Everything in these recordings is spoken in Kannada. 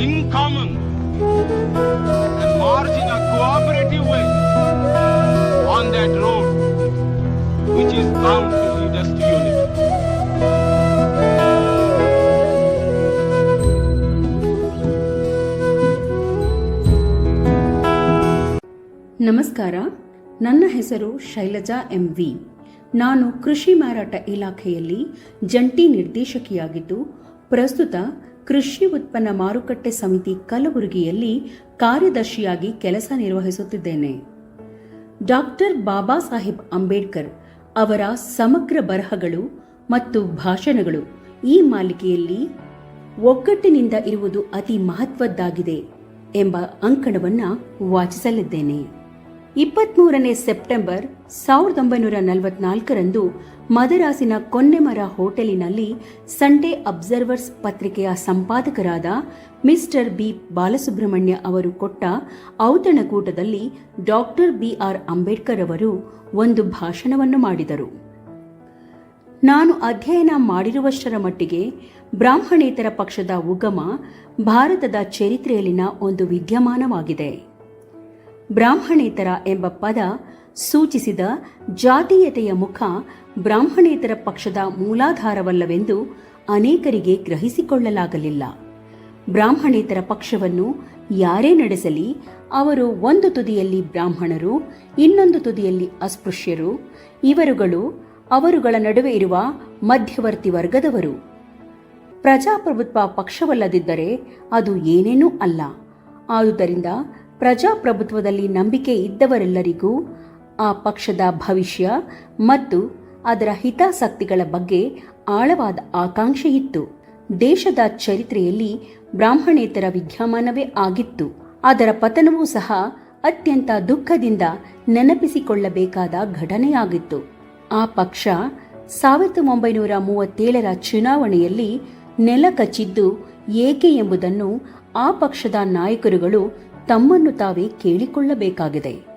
in common and march in a cooperative way on that road which is bound to lead us to unity. ನಮಸ್ಕಾರ ನನ್ನ ಹೆಸರು ಶೈಲಜಾ ಎಂ ವಿ ನಾನು ಕೃಷಿ ಮಾರಾಟ ಇಲಾಖೆಯಲ್ಲಿ ಜಂಟಿ ನಿರ್ದೇಶಕಿಯಾಗಿದ್ದು ಪ್ರಸ್ತುತ ಕೃಷಿ ಉತ್ಪನ್ನ ಮಾರುಕಟ್ಟೆ ಸಮಿತಿ ಕಲಬುರಗಿಯಲ್ಲಿ ಕಾರ್ಯದರ್ಶಿಯಾಗಿ ಕೆಲಸ ನಿರ್ವಹಿಸುತ್ತಿದ್ದೇನೆ. ಡಾಕ್ಟರ್ ಬಾಬಾ ಸಾಹೇಬ್ ಅಂಬೇಡ್ಕರ್ ಅವರ ಸಮಗ್ರ ಬರಹಗಳು ಮತ್ತು ಭಾಷಣಗಳು ಈ ಮಾಲಿಕೆಯಲ್ಲಿ ಒಗ್ಗಟ್ಟಿನಿಂದ ಇರುವುದು ಅತಿ ಮಹತ್ವದ್ದಾಗಿದೆ ಎಂಬ ಅಂಕಣವನ್ನು ವಾಚಿಸಲಿದ್ದೇನೆ. ಇಪ್ಪತ್ಮೂರನೇ ಸೆಪ್ಟೆಂಬರ್ ಸಾವಿರದ ಒಂಬೈನೂರ ನಲವತ್ನಾಲ್ಕರಂದು ಮದರಾಸಿನ ಕೊನ್ನೆಮರ ಹೋಟೆಲಿನಲ್ಲಿ ಸಂಡೇ ಅಬ್ಸರ್ವರ್ಸ್ ಪತ್ರಿಕೆಯ ಸಂಪಾದಕರಾದ ಮಿಸ್ಟರ್ ಬಿ ಬಾಲಸುಬ್ರಹ್ಮಣ್ಯ ಅವರು ಕೊಟ್ಟ ಔತಣಕೂಟದಲ್ಲಿ ಡಾಕ್ಟರ್ ಬಿ ಆರ್ ಅಂಬೇಡ್ಕರ್ ಅವರು ಒಂದು ಭಾಷಣವನ್ನು ಮಾಡಿದರು. ನಾನು ಅಧ್ಯಯನ ಮಾಡಿರುವಷ್ಟರ ಮಟ್ಟಿಗೆ ಬ್ರಾಹ್ಮಣೇತರ ಪಕ್ಷದ ಉಗಮ ಭಾರತದ ಚರಿತ್ರೆಯಲ್ಲಿನ ಒಂದು ವಿದ್ಯಮಾನವಾಗಿದೆ. ಬ್ರಾಹ್ಮಣೇತರ ಎಂಬ ಪದ ಸೂಚಿಸಿದ ಜಾತೀಯತೆಯ ಮುಖ ಬ್ರಾಹ್ಮಣೇತರ ಪಕ್ಷದ ಮೂಲಾಧಾರವಲ್ಲವೆಂದು ಅನೇಕರಿಗೆ ಗ್ರಹಿಸಿಕೊಳ್ಳಲಾಗಲಿಲ್ಲ. ಬ್ರಾಹ್ಮಣೇತರ ಪಕ್ಷವನ್ನು ಯಾರೇ ನಡೆಸಲಿ, ಅವರು ಒಂದು ತುದಿಯಲ್ಲಿ ಬ್ರಾಹ್ಮಣರು, ಇನ್ನೊಂದು ತುದಿಯಲ್ಲಿ ಅಸ್ಪೃಶ್ಯರು. ಇವರುಗಳು ಅವರುಗಳ ನಡುವೆ ಇರುವ ಮಧ್ಯವರ್ತಿ ವರ್ಗದವರು. ಪ್ರಜಾಪ್ರಭುತ್ವ ಪಕ್ಷವಲ್ಲದಿದ್ದರೆ ಅದು ಏನೇನೂ ಅಲ್ಲ. ಆದುದರಿಂದ ಪ್ರಜಾಪ್ರಭುತ್ವದಲ್ಲಿ ನಂಬಿಕೆ ಇದ್ದವರೆಲ್ಲರಿಗೂ ಆ ಪಕ್ಷದ ಭವಿಷ್ಯ ಮತ್ತು ಅದರ ಹಿತಾಸಕ್ತಿಗಳ ಬಗ್ಗೆ ಆಳವಾದ ಆಕಾಂಕ್ಷೆಯಿತ್ತು ದೇಶದ ಚರಿತ್ರೆಯಲ್ಲಿ ಬ್ರಾಹ್ಮಣೇತರ ವಿದ್ಯಮಾನವೇ ಆಗಿತ್ತು. ಅದರ ಪತನವೂ ಸಹ ಅತ್ಯಂತ ದುಃಖದಿಂದ ನೆನಪಿಸಿಕೊಳ್ಳಬೇಕಾದ ಘಟನೆಯಾಗಿತ್ತು. ಆ ಪಕ್ಷ ಸಾವಿರದ ಒಂಬೈನೂರ ಮೂವತ್ತೇಳರ ಚುನಾವಣೆಯಲ್ಲಿ ನೆಲಕಚ್ಚಿದ್ದು ಏಕೆ ಎಂಬುದನ್ನು ಆ ಪಕ್ಷದ ನಾಯಕರುಗಳು ತಮ್ಮನ್ನು ತಾವೇ ಕೇಳಿಕೊಳ್ಳಬೇಕಾಗಿದೆ.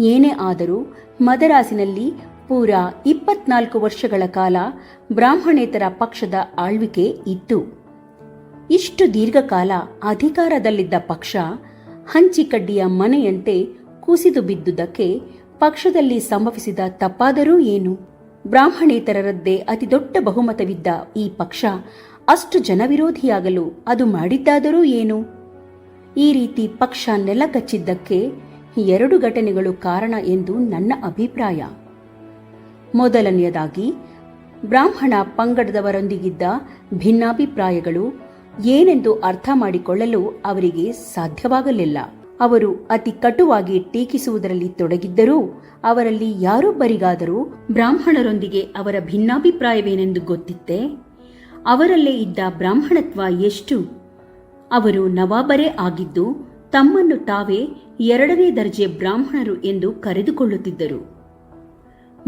ಏನೇ ಆದರೂ ಮದರಾಸಿನಲ್ಲಿ ಪೂರಾ ಇಪ್ಪತ್ನಾಲ್ಕು ವರ್ಷಗಳ ಕಾಲ ಬ್ರಾಹ್ಮಣೇತರ ಪಕ್ಷದ ಆಳ್ವಿಕೆ ಇತ್ತು. ಇಷ್ಟು ದೀರ್ಘಕಾಲ ಅಧಿಕಾರದಲ್ಲಿದ್ದ ಪಕ್ಷ ಹಂಚಿಕಡ್ಡಿಯ ಮನೆಯಂತೆ ಕುಸಿದು ಬಿದ್ದುದಕ್ಕೆ ಪಕ್ಷದಲ್ಲಿ ಸಂಭವಿಸಿದ ತಪ್ಪಾದರೂ ಏನು? ಬ್ರಾಹ್ಮಣೇತರರದ್ದೇ ಅತಿದೊಡ್ಡ ಬಹುಮತವಿದ್ದ ಈ ಪಕ್ಷ ಅಷ್ಟು ಜನವಿರೋಧಿಯಾಗಲು ಅದು ಮಾಡಿದ್ದಾದರೂ ಏನು? ಈ ರೀತಿ ಪಕ್ಷ ನೆಲಕಚ್ಚಿದ್ದಕ್ಕೆ ಎರಡು ಘಟನೆಗಳು ಕಾರಣ ಎಂದು ನನ್ನ ಅಭಿಪ್ರಾಯ. ಮೊದಲನೆಯದಾಗಿ, ಬ್ರಾಹ್ಮಣ ಪಂಗಡದವರೊಂದಿಗಿದ್ದ ಭಿನ್ನಾಭಿಪ್ರಾಯಗಳು ಏನೆಂದು ಅರ್ಥ ಮಾಡಿಕೊಳ್ಳಲು ಅವರಿಗೆ ಸಾಧ್ಯವಾಗಲಿಲ್ಲ. ಅವರು ಅತಿ ಕಟುವಾಗಿ ಟೀಕಿಸುವುದರಲ್ಲಿ ತೊಡಗಿದ್ದರೂ, ಅವರಲ್ಲಿ ಯಾರೊಬ್ಬರಿಗಾದರೂ ಬ್ರಾಹ್ಮಣರೊಂದಿಗೆ ಅವರ ಭಿನ್ನಾಭಿಪ್ರಾಯವೇನೆಂದು ಗೊತ್ತಿತ್ತೆ? ಅವರಲ್ಲೇ ಇದ್ದ ಬ್ರಾಹ್ಮಣತ್ವ ಎಷ್ಟು? ಅವರು ನವಾಬರೇ ಆಗಿದ್ದು, ತಮ್ಮನ್ನು ತಾವೇ ಎರಡನೇ ದರ್ಜೆ ಬ್ರಾಹ್ಮಣರು ಎಂದು ಕರೆದುಕೊಳ್ಳುತ್ತಿದ್ದರು.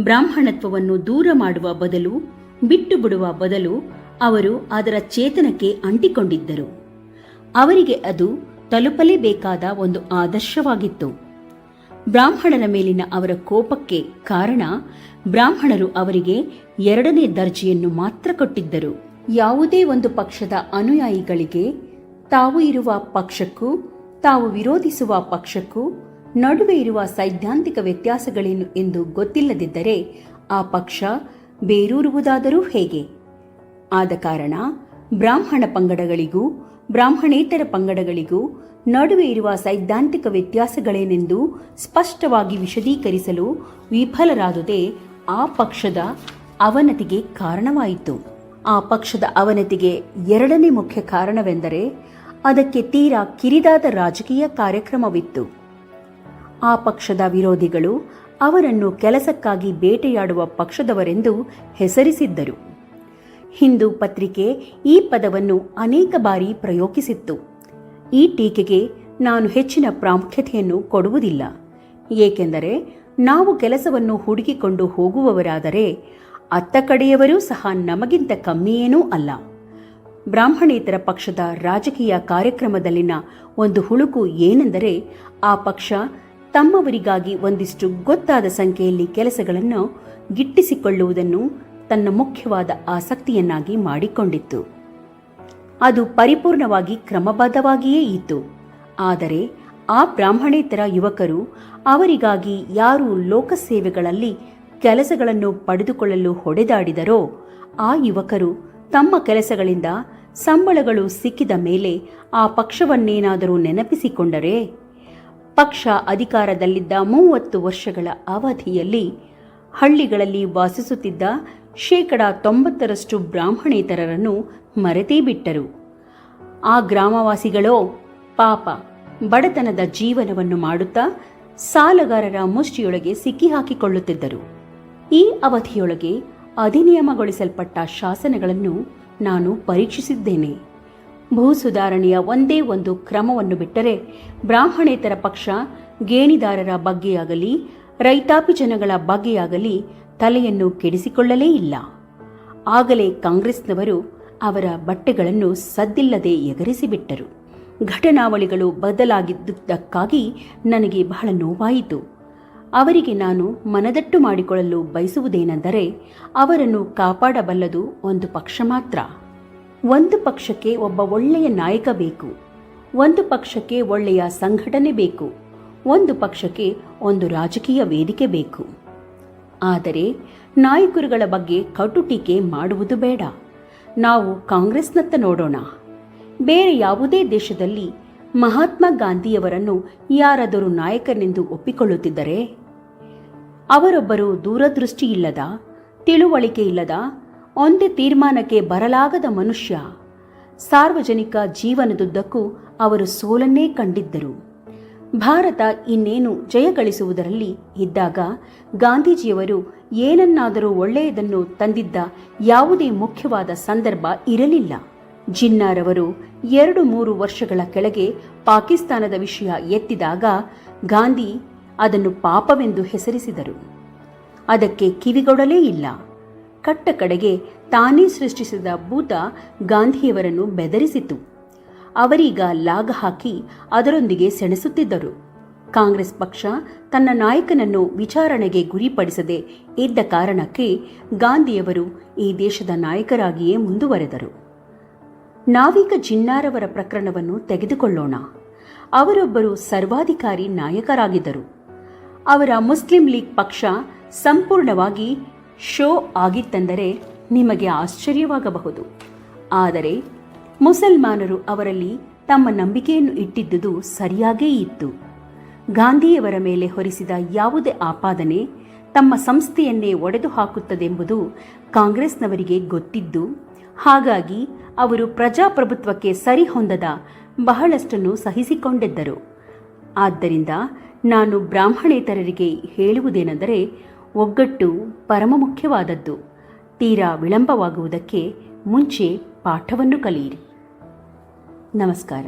ಬ್ರಾಹ್ಮಣತ್ವವನ್ನು ದೂರ ಮಾಡುವ ಬದಲು, ಬಿಟ್ಟು ಬಿಡುವ ಬದಲು ಅವರು ಅದರ ಚೇತನಕ್ಕೆ ಅಂಟಿಕೊಂಡಿದ್ದರು. ಅವರಿಗೆ ಅದು ತಲುಪಲೇಬೇಕಾದ ಒಂದು ಆದರ್ಶವಾಗಿತ್ತು. ಬ್ರಾಹ್ಮಣರ ಮೇಲಿನ ಅವರ ಕೋಪಕ್ಕೆ ಕಾರಣ, ಬ್ರಾಹ್ಮಣರು ಅವರಿಗೆ ಎರಡನೇ ದರ್ಜೆಯನ್ನು ಮಾತ್ರ ಕೊಟ್ಟಿದ್ದರು. ಯಾವುದೇ ಒಂದು ಪಕ್ಷದ ಅನುಯಾಯಿಗಳಿಗೆ ತಾವು ಇರುವ ಪಕ್ಷಕ್ಕೂ, ತಾವು ವಿರೋಧಿಸುವ ಪಕ್ಷಕ್ಕೂ ನಡುವೆ ಇರುವ ಸೈದ್ಧಾಂತಿಕ ವ್ಯತ್ಯಾಸಗಳೇನು ಎಂದು ಗೊತ್ತಿಲ್ಲದಿದ್ದರೆ ಆ ಪಕ್ಷ ಬೇರೂರುವುದಾದರೂ ಹೇಗೆ? ಆದ ಕಾರಣ ಬ್ರಾಹ್ಮಣ ಪಂಗಡಗಳಿಗೂ, ಬ್ರಾಹ್ಮಣೇತರ ಪಂಗಡಗಳಿಗೂ ನಡುವೆ ಇರುವ ಸೈದ್ಧಾಂತಿಕ ವ್ಯತ್ಯಾಸಗಳೇನೆಂದು ಸ್ಪಷ್ಟವಾಗಿ ವಿಶದೀಕರಿಸಲು ವಿಫಲರಾದುದೇ ಆ ಪಕ್ಷದ ಅವನತಿಗೆ ಕಾರಣವಾಯಿತು. ಆ ಪಕ್ಷದ ಅವನತಿಗೆ ಎರಡನೇ ಮುಖ್ಯ ಕಾರಣವೆಂದರೆ ಅದಕ್ಕೆ ತೀರಾ ಕಿರಿದಾದ ರಾಜಕೀಯ ಕಾರ್ಯಕ್ರಮವಿತ್ತು. ಆ ಪಕ್ಷದ ವಿರೋಧಿಗಳು ಅವರನ್ನು ಕೆಲಸಕ್ಕಾಗಿ ಬೇಟೆಯಾಡುವ ಪಕ್ಷದವರೆಂದು ಹೆಸರಿಸಿದ್ದರು. ಹಿಂದೂ ಪತ್ರಿಕೆ ಈ ಪದವನ್ನು ಅನೇಕ ಬಾರಿ ಪ್ರಯೋಗಿಸಿತ್ತು. ಈ ಟೀಕೆಗೆ ನಾನು ಹೆಚ್ಚಿನ ಪ್ರಾಮುಖ್ಯತೆಯನ್ನು ಕೊಡುವುದಿಲ್ಲ. ಏಕೆಂದರೆ ನಾವು ಕೆಲಸವನ್ನು ಹುಡುಕಿಕೊಂಡು ಹೋಗುವವರಾದರೆ ಅತ್ತ ಕಡೆಯವರೂ ಸಹ ನಮಗಿಂತ ಕಮ್ಮಿಯೇನೂ ಅಲ್ಲ. ಬ್ರಾಹ್ಮಣೇತರ ಪಕ್ಷದ ರಾಜಕೀಯ ಕಾರ್ಯಕ್ರಮದಲ್ಲಿನ ಒಂದು ಹುಳುಕು ಏನೆಂದರೆ ಆ ಪಕ್ಷ ತಮ್ಮವರಿಗಾಗಿ ಒಂದಿಷ್ಟು ಗೊತ್ತಾದ ಸಂಖ್ಯೆಯಲ್ಲಿ ಕೆಲಸಗಳನ್ನು ಗಿಟ್ಟಿಸಿಕೊಳ್ಳುವುದನ್ನು ತನ್ನ ಮುಖ್ಯವಾದ ಆಸಕ್ತಿಯನ್ನಾಗಿ ಮಾಡಿಕೊಂಡಿತ್ತು. ಅದು ಪರಿಪೂರ್ಣವಾಗಿ ಕ್ರಮಬದ್ಧವಾಗಿಯೇ ಇತ್ತು. ಆದರೆ ಆ ಬ್ರಾಹ್ಮಣೇತರ ಯುವಕರು ಅವರಿಗಾಗಿ ಯಾರು ಲೋಕಸೇವೆಗಳಲ್ಲಿ ಕೆಲಸಗಳನ್ನು ಪಡೆದುಕೊಳ್ಳಲು ಹೊಡೆದಾಡಿದರೋ ಆ ಯುವಕರು ತಮ್ಮ ಕೆಲಸಗಳಿಂದ ಸಂಬಳಗಳು ಸಿಕ್ಕಿದ ಮೇಲೆ ಆ ಪಕ್ಷವನ್ನೇನಾದರೂ ನೆನಪಿಸಿಕೊಂಡರೆ, ಪಕ್ಷ ಅಧಿಕಾರದಲ್ಲಿದ್ದ ಮೂವತ್ತು ವರ್ಷಗಳ ಅವಧಿಯಲ್ಲಿ ಹಳ್ಳಿಗಳಲ್ಲಿ ವಾಸಿಸುತ್ತಿದ್ದ ಶೇಕಡ ತೊಂಬತ್ತರಷ್ಟು ಬ್ರಾಹ್ಮಣೇತರರನ್ನು ಮರೆತೇ ಬಿಟ್ಟರು. ಆ ಗ್ರಾಮವಾಸಿಗಳೋ, ಪಾಪ ಬಡತನದ ಜೀವನವನ್ನು ಮಾಡುತ್ತಾ ಸಾಲಗಾರರ ಮುಷ್ಟಿಯೊಳಗೆ ಸಿಕ್ಕಿಹಾಕಿಕೊಳ್ಳುತ್ತಿದ್ದರು. ಈ ಅವಧಿಯೊಳಗೆ ಅಧಿನಿಯಮಗೊಳಿಸಲ್ಪಟ್ಟ ಶಾಸನಗಳನ್ನು ನಾನು ಪರೀಕ್ಷಿಸಿದ್ದೇನೆ. ಭೂ ಸುಧಾರಣೆಯ ಒಂದೇ ಒಂದು ಕ್ರಮವನ್ನು ಬಿಟ್ಟರೆ ಬ್ರಾಹ್ಮಣೇತರ ಪಕ್ಷ ಗೇಣಿದಾರರ ಬಗ್ಗೆಯಾಗಲಿ ರೈತಾಪಿ ಜನಗಳ ಬಗ್ಗೆಯಾಗಲಿ ತಲೆಯನ್ನು ಕೆಡಿಸಿಕೊಳ್ಳಲೇ ಇಲ್ಲ. ಆಗಲೇ ಕಾಂಗ್ರೆಸ್ನವರು ಅವರ ಬಟ್ಟೆಗಳನ್ನು ಸದ್ದಿಲ್ಲದೆ ಎಗರಿಸಿಬಿಟ್ಟರು. ಘಟನಾವಳಿಗಳು ಬದಲಾಗಿದ್ದುದಕ್ಕಾಗಿ ನನಗೆ ಬಹಳ ನೋವಾಯಿತು. ಅವರಿಗೆ ನಾನು ಮನದಟ್ಟು ಮಾಡಿಕೊಳ್ಳಲು ಬಯಸುವುದೇನೆಂದರೆ ಅವರನ್ನು ಕಾಪಾಡಬಲ್ಲದು ಒಂದು ಪಕ್ಷ ಮಾತ್ರ. ಒಂದು ಪಕ್ಷಕ್ಕೆ ಒಬ್ಬ ಒಳ್ಳೆಯ ನಾಯಕ ಬೇಕು. ಒಂದು ಪಕ್ಷಕ್ಕೆ ಒಳ್ಳೆಯ ಸಂಘಟನೆ ಬೇಕು. ಒಂದು ಪಕ್ಷಕ್ಕೆ ಒಂದು ರಾಜಕೀಯ ವೇದಿಕೆ ಬೇಕು. ಆದರೆ ನಾಯಕರುಗಳ ಬಗ್ಗೆ ಕಟು ಟೀಕೆ ಮಾಡುವುದು ಬೇಡ. ನಾವು ಕಾಂಗ್ರೆಸ್ನತ್ತ ನೋಡೋಣ. ಬೇರೆ ಯಾವುದೇ ದೇಶದಲ್ಲಿ ಮಹಾತ್ಮ ಗಾಂಧಿಯವರನ್ನು ಯಾರಾದರೂ ನಾಯಕನೆಂದು ಒಪ್ಪಿಕೊಳ್ಳುತ್ತಿದ್ದರೆ ಅವರೊಬ್ಬರು ದೂರದೃಷ್ಟಿಯಿಲ್ಲದ ತಿಳುವಳಿಕೆ ಇಲ್ಲದ ಒಂದೇ ತೀರ್ಮಾನಕ್ಕೆ ಬರಲಾಗದ ಮನುಷ್ಯ. ಸಾರ್ವಜನಿಕ ಜೀವನದುದ್ದಕ್ಕೂ ಅವರು ಸೋಲನ್ನೇ ಕಂಡಿದ್ದರು. ಭಾರತ ಇನ್ನೇನು ಜಯಗಳಿಸುವುದರಲ್ಲಿ ಇದ್ದಾಗ ಗಾಂಧೀಜಿಯವರು ಏನನ್ನಾದರೂ ಒಳ್ಳೆಯದನ್ನು ತಂದಿದ್ದ ಯಾವುದೇ ಮುಖ್ಯವಾದ ಸಂದರ್ಭ ಇರಲಿಲ್ಲ. ಜಿನ್ನಾರವರು ಎರಡು ಮೂರು ವರ್ಷಗಳ ಕೆಳಗೆ ಪಾಕಿಸ್ತಾನದ ವಿಷಯ ಎತ್ತಿದಾಗ ಗಾಂಧಿ ಅದನ್ನು ಪಾಪವೆಂದು ಹೆಸರಿಸಿದರು. ಅದಕ್ಕೆ ಕಿವಿಗೊಡಲೇ ಇಲ್ಲ. ಕಟ್ಟ ಕಡೆಗೆ ತಾನೇ ಸೃಷ್ಟಿಸಿದ ಭೂತ ಗಾಂಧಿಯವರನ್ನು ಬೆದರಿಸಿತು. ಅವರೀಗ ಲಾಗ ಹಾಕಿ ಅದರೊಂದಿಗೆ ಸೆಣಸುತ್ತಿದ್ದರು. ಕಾಂಗ್ರೆಸ್ ಪಕ್ಷ ತನ್ನ ನಾಯಕನನ್ನು ವಿಚಾರಣೆಗೆ ಗುರಿಪಡಿಸದೆ ಇದ್ದ ಕಾರಣಕ್ಕೆ ಗಾಂಧಿಯವರು ಈ ದೇಶದ ನಾಯಕರಾಗಿಯೇ ಮುಂದುವರೆದರು. ನಾವೀಗ ಜಿನ್ನಾರವರ ಪ್ರಕರಣವನ್ನು ತೆಗೆದುಕೊಳ್ಳೋಣ. ಅವರೊಬ್ಬರು ಸರ್ವಾಧಿಕಾರಿ ನಾಯಕರಾಗಿದ್ದರು. ಅವರ ಮುಸ್ಲಿಂ ಲೀಗ್ ಪಕ್ಷ ಸಂಪೂರ್ಣವಾಗಿ ಶೋ ಆಗಿತ್ತೆಂದರೆ ನಿಮಗೆ ಆಶ್ಚರ್ಯವಾಗಬಹುದು. ಆದರೆ ಮುಸಲ್ಮಾನರು ಅವರಲ್ಲಿ ತಮ್ಮ ನಂಬಿಕೆಯನ್ನು ಇಟ್ಟಿದ್ದುದು ಸರಿಯಾಗೇ ಇತ್ತು. ಗಾಂಧಿಯವರ ಮೇಲೆ ಹೊರಿಸಿದ ಯಾವುದೇ ಆಪಾದನೆ ತಮ್ಮ ಸಂಸ್ಥೆಯನ್ನೇ ಒಡೆದು ಹಾಕುತ್ತದೆಂಬುದು ಕಾಂಗ್ರೆಸ್ನವರಿಗೆ ಗೊತ್ತಿದ್ದು, ಹಾಗಾಗಿ ಅವರು ಪ್ರಜಾಪ್ರಭುತ್ವಕ್ಕೆ ಸರಿಹೊಂದದ ಬಹಳಷ್ಟನ್ನು ಸಹಿಸಿಕೊಂಡಿದ್ದರು. ಆದ್ದರಿಂದ ನಾನು ಬ್ರಾಹ್ಮಣೇತರರಿಗೆ ಹೇಳುವುದೇನೆಂದರೆ ಒಗ್ಗಟ್ಟು ಪರಮ ಮುಖ್ಯವಾದದ್ದು ತೀರಾ ವಿಳಂಬವಾಗುವುದಕ್ಕೆ ಮುಂಚೆ ಪಾಠವನ್ನು ಕಲಿಯಿರಿ. ನಮಸ್ಕಾರ.